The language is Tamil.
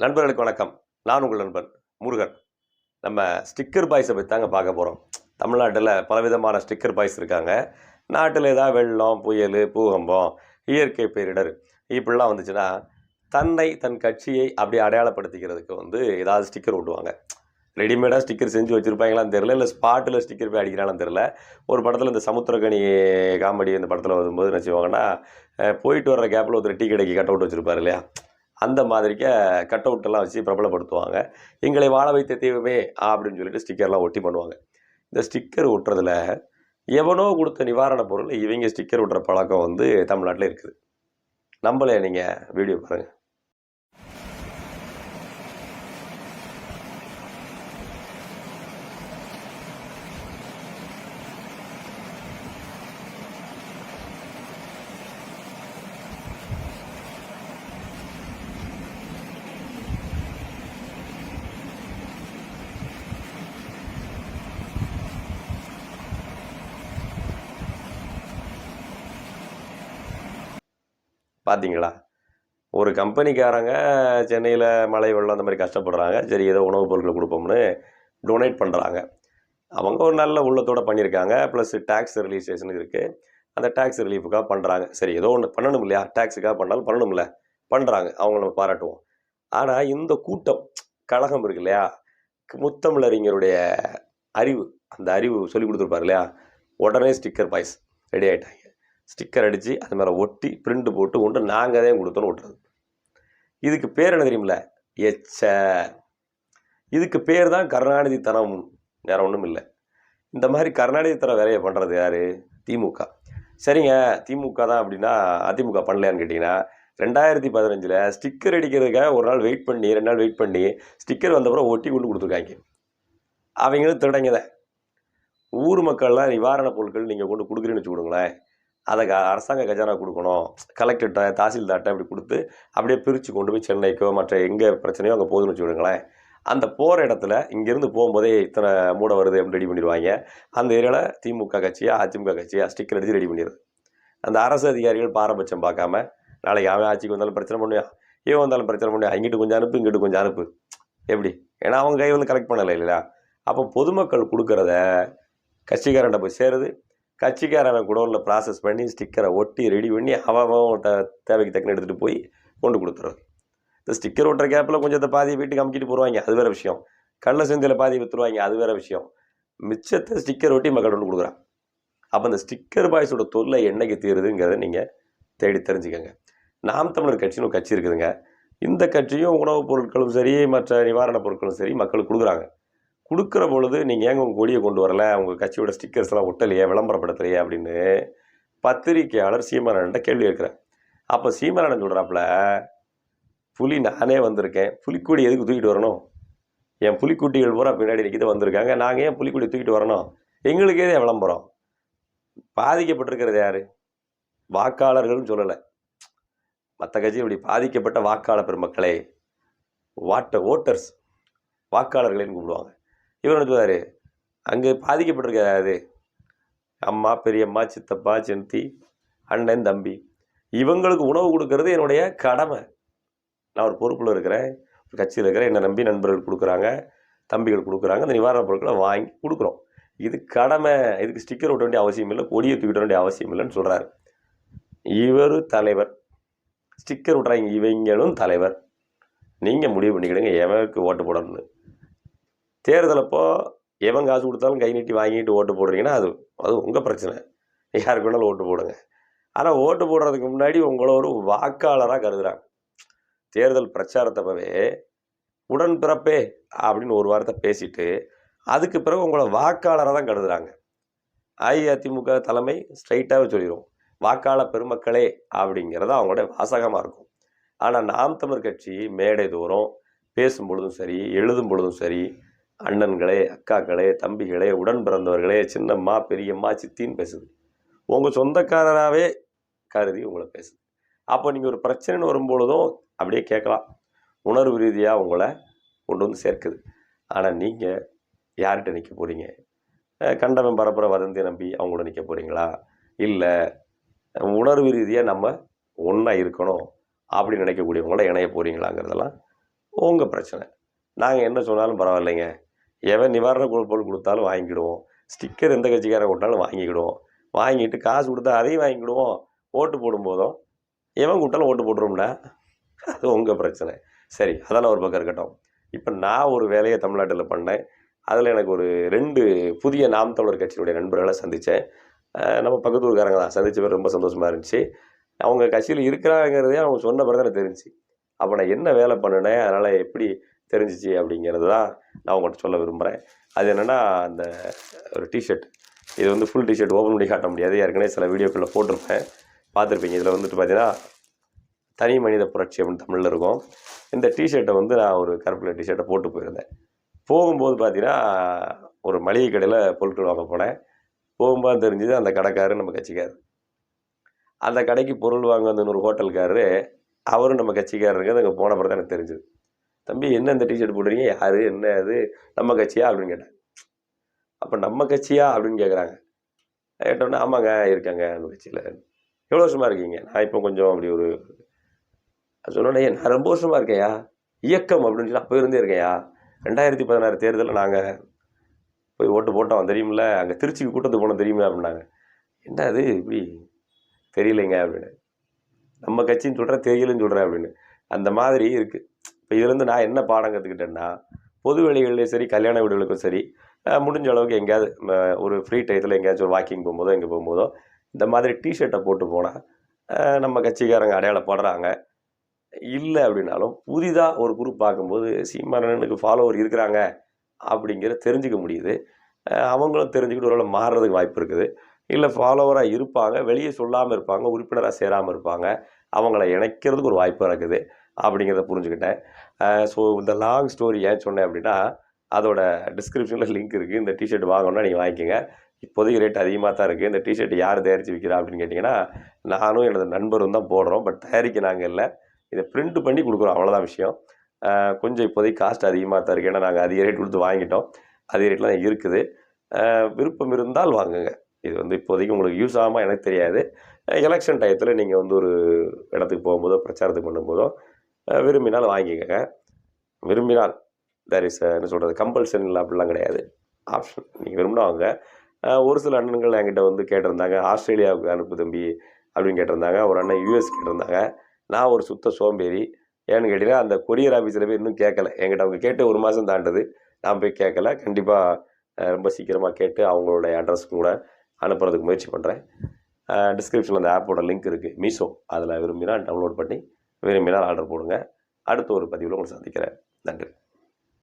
நண்பர்களுக்கு வணக்கம். நான் உங்கள் நண்பன் முருகன். நம்ம ஸ்டிக்கர் பாய்ஸை பற்றி தாங்க பார்க்க போகிறோம் தமிழ்நாட்டில் பலவிதமான ஸ்டிக்கர் பாய்ஸ் இருக்காங்க. நாட்டில் ஏதாவது வெள்ளம் புயல் பூகம்பம் இயற்கை பேரிடர் இப்படிலாம் வந்துச்சுன்னா தன்னை தன் கட்சியை அப்படி அடையாளப்படுத்திக்கிறதுக்கு வந்து ஏதாவது ஸ்டிக்கர் ஓட்டுவாங்க. ரெடிமேடாக ஸ்டிக்கர் செஞ்சு வச்சுருப்பாங்களான்னு தெரில இல்லை ஸ்பாட்டில் ஸ்டிக்கர் போய் அடிக்கிறான்னு தெரில ஒரு படத்தில் இந்த சமுத்திரக்கணி காமெடி இந்த படத்தில் வரும்போது என்ன செய்வாங்கன்னா போயிட்டு வர்ற கேப்பில் ஒருத்தர் டீ கடைக்கு கட் அவுட் வச்சுருப்பார் இல்லையா? அந்த மாதிரிக்க கட் அவுட்டெல்லாம் வச்சு பிரபலப்படுத்துவாங்க. எங்களை வாழ வைத்த தெய்வமே அப்படின்னு சொல்லிட்டு ஸ்டிக்கர்லாம் ஒட்டி பண்ணுவாங்க. இந்த ஸ்டிக்கர் ஒட்டுறதுல எவனோ கொடுத்த நிவாரண பொருள் இவங்க ஸ்டிக்கர் ஒட்டுற பழக்கம் வந்து தமிழ்நாட்டில் இருக்குது. நம்மளே நீங்கள் வீடியோ பாருங்கள் பார்த்தீங்களா ஒரு கம்பெனிக்காரங்க சென்னையில் மழை வெள்ளம் அந்த மாதிரி கஷ்டப்படுறாங்க. சரி ஏதோ உணவுப் பொருட்கள் கொடுப்போம்னு டொனேட் பண்ணுறாங்க அவங்க ஒரு நல்ல உள்ளத்தோடு பண்ணியிருக்காங்க. ப்ளஸ் டேக்ஸ் ரிலீசேஷன் இருக்குது அந்த டேக்ஸ் ரிலீஃபுக்காக பண்ணுறாங்க சரி ஏதோ ஒன்று பண்ணணும் இல்லையா? டேக்ஸுக்காக பண்ணாலும் பண்ணணும்ல. பண்ணுறாங்க அவங்கள நம்ம பாராட்டுவோம். ஆனால் இந்த கூட்டம் கழகம் இருக்கு இல்லையா? முத்தமிழறிஞருடைய அறிவு அந்த அறிவு சொல்லி கொடுத்துருப்பாரு இல்லையா? உடனே ஸ்டிக்கர் பாய்ஸ் ரெடி ஆகிட்டாங்க ஸ்டிக்கர் அடித்து அது மேலே ஒட்டி பிரிண்ட் போட்டு கொண்டு நாங்கள் தான் கொடுத்தோன்னு விட்டுறது இதுக்கு பேர் என்ன தெரியுமில்ல? எச்ச. இதுக்கு பேர் தான் கருணாநிதி தனம் வேற ஒன்றும் இல்லை. இந்த மாதிரி கருணாநிதி தர வேலையை பண்ணுறது யார்? திமுக. சரிங்க திமுக தான் அப்படின்னா அதிமுக பண்ணலையான்னு கேட்டிங்கன்னா ரெண்டாயிரத்தி பதினஞ்சில் ஸ்டிக்கர் அடிக்கிறதுக்காக ஒரு நாள் வெயிட் பண்ணி ரெண்டு நாள் வெயிட் பண்ணி ஸ்டிக்கர் வந்தப்புறம் ஒட்டி கொண்டு கொடுத்துருக்காங்க. அவங்களும் திருடங்க தான். ஊர் மக்கள்லாம் நிவாரணப் பொருட்கள் நீங்கள் கொண்டு கொடுக்குறீன்னு வச்சுக்கோங்களேன். அதை க- அரசாங்க கஜானா கொடுக்கணும். கலெக்டர்கிட்ட தாசில்தார்கிட்ட அப்படி கொடுத்து அப்படியே பிரித்து கொண்டு போய் சென்னைக்கோ மற்ற எங்கே பிரச்சனையோ அங்கே போகுதுன்னு வச்சுக்கோங்களேன் அந்த போகிற இடத்துல இங்கேருந்து போகும்போதே இத்தனை மூட வருது அப்படின்னு ரெடி பண்ணிடுவாங்க. அந்த ஏரியாவில் திமுக கட்சியாக அதிமுக கட்சியாக ஸ்டிக்கர் அடித்து ரெடி பண்ணிடுது. அந்த அரசு அதிகாரிகள் பாரபட்சம் பார்க்காம நாளைக்கு அவன் ஆட்சிக்கு வந்தாலும் பிரச்சனை பண்ணுவான் இவன் வந்தாலும் பிரச்சனை பண்ணுவான் இங்கிட்டு கொஞ்சம் அனுப்பு இங்கிட்டு கொஞ்சம் அனுப்பு. எப்படி? ஏன்னா அவங்க கை வந்து கலெக்ட் பண்ணலை இல்லையா? அப்போ பொதுமக்கள் கொடுக்குறத கட்சிக்காரன்ட்ட போய் சேருது. கட்சிக்காரவன் குடோனில் ப்ராசஸ் பண்ணி ஸ்டிக்கரை ஒட்டி ரெடி பண்ணி அவன் அவன் த- தேவைக்கு தக்கன எடுத்துகிட்டு போய் கொண்டு கொடுத்துறது இந்த ஸ்டிக்கர் ஒட்டுற கேப்பில் கொஞ்சம் அதை பாதி வீட்டுக்கு அமுக்கிட்டு போடுவாங்க அது வேற விஷயம். கள்ள செந்தியில் பாதி விற்றுருவாங்க அது வேற விஷயம். மிச்சத்தை ஸ்டிக்கர் ஒட்டி மக்கள் கொண்டு கொடுக்குறான். அப்போ அந்த ஸ்டிக்கர் பாய்ஸோட தொல்லை என்னைக்கு தீருதுங்கிறத நீங்கள் தேடி தெரிஞ்சுக்கோங்க. நாம் தமிழர் கட்சின்னு ஒரு கட்சி இருக்குதுங்க. இந்த கட்சியும் உணவுப் பொருட்களும் சரி மற்ற நிவாரணப் பொருட்களும் சரி மக்களுக்கு கொடுக்குறாங்க. கொடுக்குற பொழுது நீங்கள் ஏங்க உங்கள் கொடியை கொண்டு வரல? உங்கள் கட்சியோட ஸ்டிக்கர்ஸ்லாம் ஒட்டலையே விளம்பரப்படுத்தலையே அப்படின்னு பத்திரிக்கையாளர் சீமானன்ட்ட கேள்வி இருக்கிறேன் அப்போ சீமானன் சொல்கிறாப்புல புலி நானே வந்திருக்கேன். புலிக்கொடி எதுக்கு தூக்கிட்டு வரணும்? என் புலிக்குட்டிகள் பூரா பின்னாடி நிற்கிது வந்திருக்காங்க. நாங்கள் ஏன் புலிக்கொடி தூக்கிட்டு வரணும்? எங்களுக்கு தான் விளம்பரம்? பாதிக்கப்பட்டிருக்கிறது யார்? வாக்காளர்கள்னு சொல்லலை. மற்ற கட்சி இப்படி பாதிக்கப்பட்ட வாக்காளர் பெருமக்களே வாட்ட ஓட்டர்ஸ் வாக்காளர்களேன்னு கூப்பிடுவாங்க. இவர் என்ன அங்கே பாதிக்கப்பட்டிருக்காரு அம்மா பெரியம்மா சித்தப்பா சிந்தி அண்ணன் தம்பி. இவங்களுக்கு உணவு கொடுக்கறது என்னுடைய கடமை. நான் ஒரு பொறுப்பில் இருக்கிறேன். ஒரு கட்சியில் இருக்கிறேன். என்னை நம்பி நண்பர்கள் கொடுக்குறாங்க. தம்பிகள் கொடுக்குறாங்க. அந்த நிவாரணப் பொருட்களை வாங்கி கொடுக்குறோம். இது கடமை. இதுக்கு ஸ்டிக்கர் ஒட்ட வேண்டிய அவசியம் இல்லை. கொடியை தூக்கிட வேண்டிய அவசியம் இல்லைன்னு சொல்கிறாரு இவர் தலைவர். ஸ்டிக்கர் விட்றாங்க இவங்களும் தலைவர். நீங்கள் முடிவு பண்ணிக்கிடுங்க. எவனுக்கு ஓட்டு போடணும்னு. தேர்தலப்போ எவன் காசு கொடுத்தாலும் கை நீட்டி வாங்கிட்டு ஓட்டு போடுறீங்கன்னா அது அது உங்கள் பிரச்சனை. யாருக்கு வேணாலும் ஓட்டு போடுங்க. ஆனால் ஓட்டு போடுறதுக்கு முன்னாடி உங்களை ஒரு வாக்காளராக கருதுகிறாங்க தேர்தல் பிரச்சாரத்தப்பவே உடன் பிறப்பே அப்படின்னு ஒரு வாரத்தை பேசிட்டு அதுக்கு பிறகு உங்களை வாக்காளராக தான் கருதுகிறாங்க அஇஅதிமுக தலைமை ஸ்ட்ரைட்டாகவே சொல்லிடும் வாக்காளர் பெருமக்களே அப்படிங்கிறது அவங்களுடைய வாசகமாக இருக்கும். ஆனால் நாம் தமிழ் கட்சி மேடை தூரம் பேசும் பொழுதும் சரி எழுதும் பொழுதும் சரி அண்ணன்களே அக்காக்களே தம்பிகளே உடன் பிறந்தவர்களே சின்னம்மா பெரியம்மா சித்தின்னு பேசுது. உங்கள் சொந்தக்காரராகவே கருதி உங்களை பேசுது. அப்போ நீங்கள் ஒரு பிரச்சனைன்னு வரும்பொழுதும் அப்படியே கேட்கலாம். உணர்வு ரீதியாக உங்களை கொண்டு வந்து சேர்க்குது. ஆனால் நீங்கள் யார்கிட்ட நிற்க போகிறீங்க கண்டவன் பரப்புற வதந்தி நம்பி அவங்களோட நிற்க போகிறீங்களா இல்லை உணர்வு ரீதியாக நம்ம ஒன்றா இருக்கணும் அப்படின்னு நினைக்கக்கூடியவங்கள இணைய போகிறீங்களாங்கிறதெல்லாம் உங்கள் பிரச்சனை. நாங்கள் என்ன சொன்னாலும் பரவாயில்லைங்க. எவன் நிவாரண பொருள் கொடுத்தாலும் வாங்கிக்கிடுவோம். ஸ்டிக்கர் எந்த கட்சிக்காரன் கொடுத்தாலும் வாங்கிக்கிடுவோம். வாங்கிட்டு காசு கொடுத்தா அதையும் வாங்கிக்கிடுவோம். ஓட்டு போடும்போதும் எவன் கூட்டாலும் ஓட்டு போட்டுருவோம்னா அது உங்கள் பிரச்சனை. சரி அதெல்லாம் ஒரு பக்கம் இருக்கட்டும். இப்போ நான் ஒரு வேலையை தமிழ்நாட்டில் பண்ணேன். அதில் எனக்கு ஒரு ரெண்டு புதிய நாம் தமிழர் கட்சியினுடைய நண்பர்களை சந்தித்தேன். நம்ம பக்கத்து ஊருக்காரங்க தான். சந்தித்த பேர் ரொம்ப சந்தோஷமாக இருந்துச்சு. அவங்க கட்சியில் இருக்கிறாங்கிறதே அவங்க சொன்ன பிறகு எனக்கு தெரிஞ்சு. அப்போ நான் என்ன வேலை பண்ணினேன்? அதனால் எப்படி தெரிஞ்சிச்சு அப்படிங்கிறது தான் நான் உங்கள்கிட்ட சொல்ல விரும்புகிறேன் அது என்னென்னா அந்த ஒரு டிஷர்ட் இது வந்து ஃபுல் டிஷர்ட் ஓப்பன் பண்ணி காட்ட முடியாது. ஏற்கனவே சில வீடியோக்களில் போட்டிருப்பேன். பார்த்துருப்பீங்க. இதில் வந்துட்டு பார்த்தீங்கன்னா தனி மனித புரட்சி அப்படின்னு தமிழில் இருக்கும். இந்த டிஷர்ட்டை வந்து நான் ஒரு கருப்பில் டிஷர்ட்டை போட்டு போயிருந்தேன். போகும்போது பார்த்தீங்கன்னா ஒரு மளிகை கடையில் பொருட்கள் வாங்க போனேன். போகும்போது தெரிஞ்சது அந்த கடைக்காரர் நம்ம கட்சிக்கார் அந்த கடைக்கு பொருள் வாங்க வந்து ஒரு ஹோட்டல்காரரு அவரும் நம்ம கட்சிக்காரருங்கிறது அங்கே போன பிறகு தான் எனக்கு தெரிஞ்சுது. தம்பி என்ன இந்த டிஷர்ட் போடுறீங்க யார்? என்ன அது நம்ம கட்சியா? அப்படின்னு கேட்டேன். அப்போ நம்ம கட்சியா? அப்படின்னு கேட்குறாங்க கேட்டோன்னே ஆமாங்க இருக்காங்க நம்ம கட்சியில். எவ்வளோ வருஷமாக இருக்கீங்க? நான் இப்போ கொஞ்சம் அப்படி ஒரு சொன்னோடனே நான் ரொம்ப வருஷமாக இருக்கேயா இயக்கம் அப்படின்னு சொல்லி அப்போ இருந்தே இருக்கேயா ரெண்டாயிரத்தி பதினாறு தேர்தலில் நாங்கள் போய் ஓட்டு போட்டோம் தெரியுமில்ல அங்கே திருச்சிக்கு கூட்டத்துக்கு போனோம் தெரியுமா அப்படின்னாங்க. என்ன அது? இப்படி தெரியலைங்க அப்படின்னு. நம்ம கட்சின்னு சொல்கிறேன் தெரியலன்னு சொல்கிறேன் அப்படின்னு. அந்த மாதிரி இருக்குது இப்போ இதுலேருந்து நான் என்ன பாடம் கற்றுக்கிட்டேன்னா பொது வெளிகள்லேயும் சரி கல்யாண வீடுகளுக்கும் சரி முடிஞ்ச அளவுக்கு எங்கேயாவது ஒரு ஃப்ரீ டயத்தில் எங்கேயாச்சும் ஒரு வாக்கிங் போகும்போதோ எங்கே போகும்போதோ இந்த மாதிரி டிஷர்ட்டை போட்டு போனால் நம்ம கட்சிக்காரங்க அடையாளப்படுறாங்க. இல்லை அப்படின்னாலும் புதிதாக ஒரு குரூப் பார்க்கும்போது சீமானனுக்கு ஃபாலோவர் இருக்கிறாங்க அப்படிங்கிறத தெரிஞ்சுக்க முடியுது. அவங்களும் தெரிஞ்சுக்கிட்டு ஒரு மாறுறதுக்கு வாய்ப்பு இருக்குது. இல்லை ஃபாலோவராக இருப்பாங்க வெளியே சொல்லாமல் இருப்பாங்க உறுப்பினராக சேராமல் இருப்பாங்க அவங்கள இணைக்கிறதுக்கு ஒரு வாய்ப்பு இருக்குது. அப்படிங்கிறத புரிஞ்சுக்கிட்டேன். ஸோ இந்த லாங் ஸ்டோரி ஏன் சொன்னேன் அப்படின்னா அதோட டிஸ்கிரிப்ஷனில் லிங்க் இருக்குது இந்த டிஷர்ட் வாங்கணும்னா நீங்கள் வாங்கிக்கோங்க. இப்போதைக்கு ரேட் அதிகமாக தான் இருக்குது இந்த டிஷர்ட் யார் தயாரித்து விற்கிறா அப்படின்னு கேட்டிங்கன்னா நானும் எனது நண்பரும் தான் போடுறோம். பட் தயாரிக்க நாங்கள் இல்லை. இதை பிரிண்ட் பண்ணி கொடுக்குறோம். அவ்வளோதான் விஷயம். கொஞ்சம் இப்போதைக்கு காஸ்ட் அதிகமாக தான் இருக்குது ஏன்னா நாங்கள் அதிக ரேட் கொடுத்து வாங்கிட்டோம். அதே ரேட்டில் தான் இருக்குது. விருப்பம் இருந்தால் வாங்குங்க. இது வந்து இப்போதைக்கு உங்களுக்கு யூஸ் ஆகாமல் எனக்கு தெரியாது. எலெக்ஷன் டயத்தில் நீங்கள் வந்து ஒரு இடத்துக்கு போகும்போதோ பிரச்சாரத்துக்கு பண்ணும்போதோ விரும்பினால் வாங்கிக்கோங்க. விரும்பினால் தேர் இஸ் என்ன சொல்கிறது கம்பல்சன் இல்லை அப்படிலாம் கிடையாது. ஆப்ஷன் நீங்கள் விரும்பினவங்க ஒரு சில அண்ணன்கள் என்கிட்ட வந்து கேட்டிருந்தாங்க ஆஸ்திரேலியாவுக்கு அனுப்பு தம்பி அப்படின்னு கேட்டிருந்தாங்க. ஒரு அண்ணன் யூஎஸ் கேட்டிருந்தாங்க. நான் ஒரு சுத்த சோம்பேறி. ஏன்னு கேட்டிங்கன்னா அந்த கொரியர் ஆஃபீஸில் போய் இன்னும் கேட்கல. என்கிட்ட அவங்க கேட்டு ஒரு மாதம் தாண்டது. நான் போய் கேட்கல. கண்டிப்பாக ரொம்ப சீக்கிரமாக கேட்டு அவங்களுடைய அட்ரஸ்க்கு கூட அனுப்புறதுக்கு முயற்சி பண்ணுறேன் டிஸ்கிரிப்ஷனில் அந்த ஆப்போட லிங்க் இருக்குது மீஷோ அதில் விரும்பினா டவுன்லோட் பண்ணி விரும்பினால் ஆர்டர் போடுங்க. அடுத்த ஒரு பதிவில் உங்களை சந்திக்கிறேன். நன்றி.